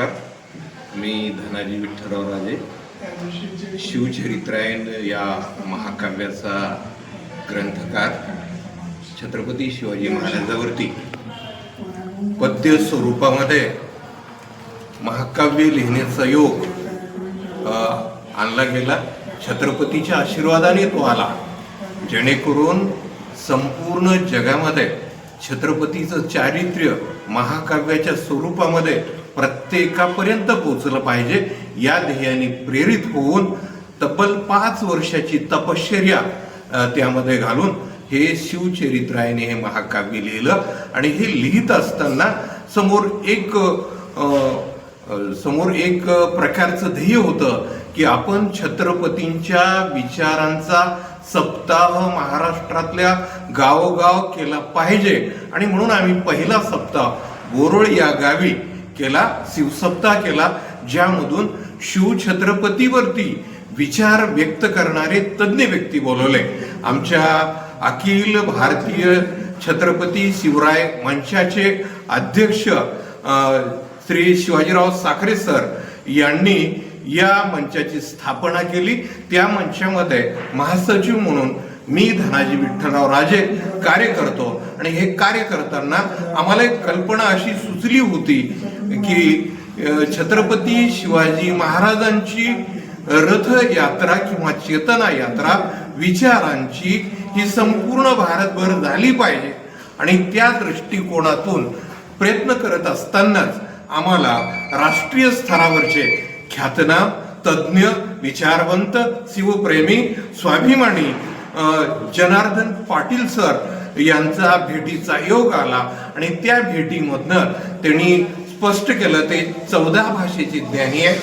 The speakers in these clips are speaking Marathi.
मी धनाजी विठ्ठलराव राजे. शिवचरित्रायण या महाकाव्याचा ग्रंथकार छत्रपती शिवाजी महाराजावरती. पद्य स्वरूपामध्ये महाकाव्य लिहिण्याचा योग आणला गेला. छत्रपतीच्या आशीर्वादाने तो आला. जेणेकरून संपूर्ण जगामध्ये छत्रपतीचं चारित्र्य महाकाव्याच्या स्वरूपामध्ये प्रत्येकापर्यंत पोचलं पाहिजे. या ध्येयाने प्रेरित होऊन तब्बल पाच वर्षाची तपश्चर्या त्यामध्ये घालून हे शिवचरित्रायने हे महाकाव्य लिहिलं आणि हे लिहित असताना समोर एक समोर एक प्रकारचं ध्येय होतं की आपण छत्रपतींच्या विचारांचा सप्ताह महाराष्ट्रातल्या गावोगाव केला पाहिजे. आणि म्हणून आम्ही पहिला सप्ताह बोरोळ या गावी केला शिवसप्ताह केला ज्यामधून शिवछत्रपतीवरती विचार व्यक्त करणारे तज्ज्ञ व्यक्ती बोलवले. आमच्या अखिल भारतीय छत्रपती शिवराय मंचाचे अध्यक्ष श्री शिवाजीराव साखरे सर यांनी या मंचाची स्थापना केली. त्या मंचामध्ये महासचिव म्हणून मी धनाजी विठ्ठलराव राजे कार्य करतो आणि हे कार्य करताना आम्हाला एक कल्पना अशी सुचली होती की छत्रपती शिवाजी महाराजांची रथयात्रा किंवा चेतना यात्रा विचारांची ही संपूर्ण भारतभर झाली पाहिजे. आणि त्या दृष्टिकोनातून प्रयत्न करत असतानाच आम्हाला राष्ट्रीय स्तरावरचे ख्यातनाम तज्ज्ञ विचारवंत शिवप्रेमी स्वाभिमानी जनार्दन पाटील सर यांचा भेटीचा योग आला आणि त्या भेटीमधनं त्यांनी स्पष्ट केलं ते चौदा भाषेची ज्ञानी आहे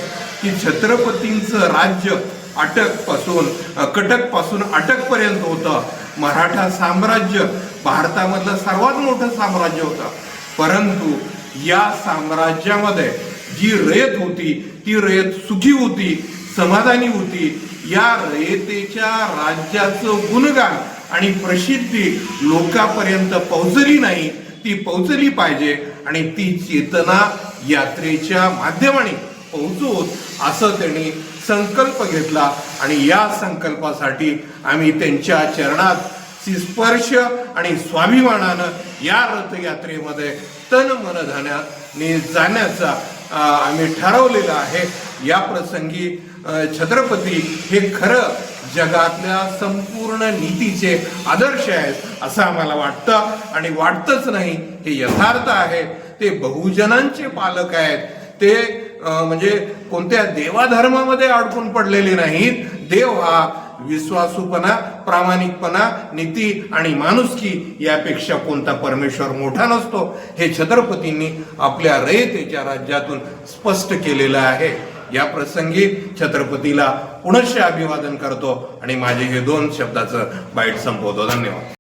की छत्रपतींचं राज्य अटकपासून कटकपासून अटकपर्यंत होतं. मराठा साम्राज्य भारतामधलं सर्वात मोठं साम्राज्य होतं. परंतु या साम्राज्यामध्ये जी रयत होती ती रयत सुखी होती समाधानी होती. या रयतेच्या राज्याचं गुणगान आणि प्रसिद्धी लोकांपर्यंत पोहोचली नाही ती पोहोचली पाहिजे आणि ती चेतना यात्रेच्या माध्यमाने पोहोचवत असं त्यांनी संकल्प घेतला. आणि या संकल्पासाठी आम्ही त्यांच्या चरणात स्पर्श आणि स्वाभिमानानं या रथयात्रेमध्ये तन मन जाण्याचा आम्ही ठरवलेलं आहे या प्रसंगी छत्रपती हे खरं जगातल्या संपूर्ण नीतीचे आदर्श आहेत असं आम्हाला वाटतं. आणि वाटतच नाही हे यथार्थ आहे. ते बहुजनांचे पालक आहेत. ते म्हणजे कोणत्या देवाधर्मामध्ये अडकून पडलेले नाहीत. देव हा विश्वासूपणा प्रामाणिकपणा नीती आणि माणुसकी यापेक्षा कोणता परमेश्वर मोठा नसतो हे छत्रपतींनी आपल्या रयतेच्या राज्यातून स्पष्ट केलेलं आहे. या प्रसंगी छत्रपतीला पुनश्च अभिवादन करतो आणि माझे हे दोन शब्दाचं बाईट संपवतो. धन्यवाद.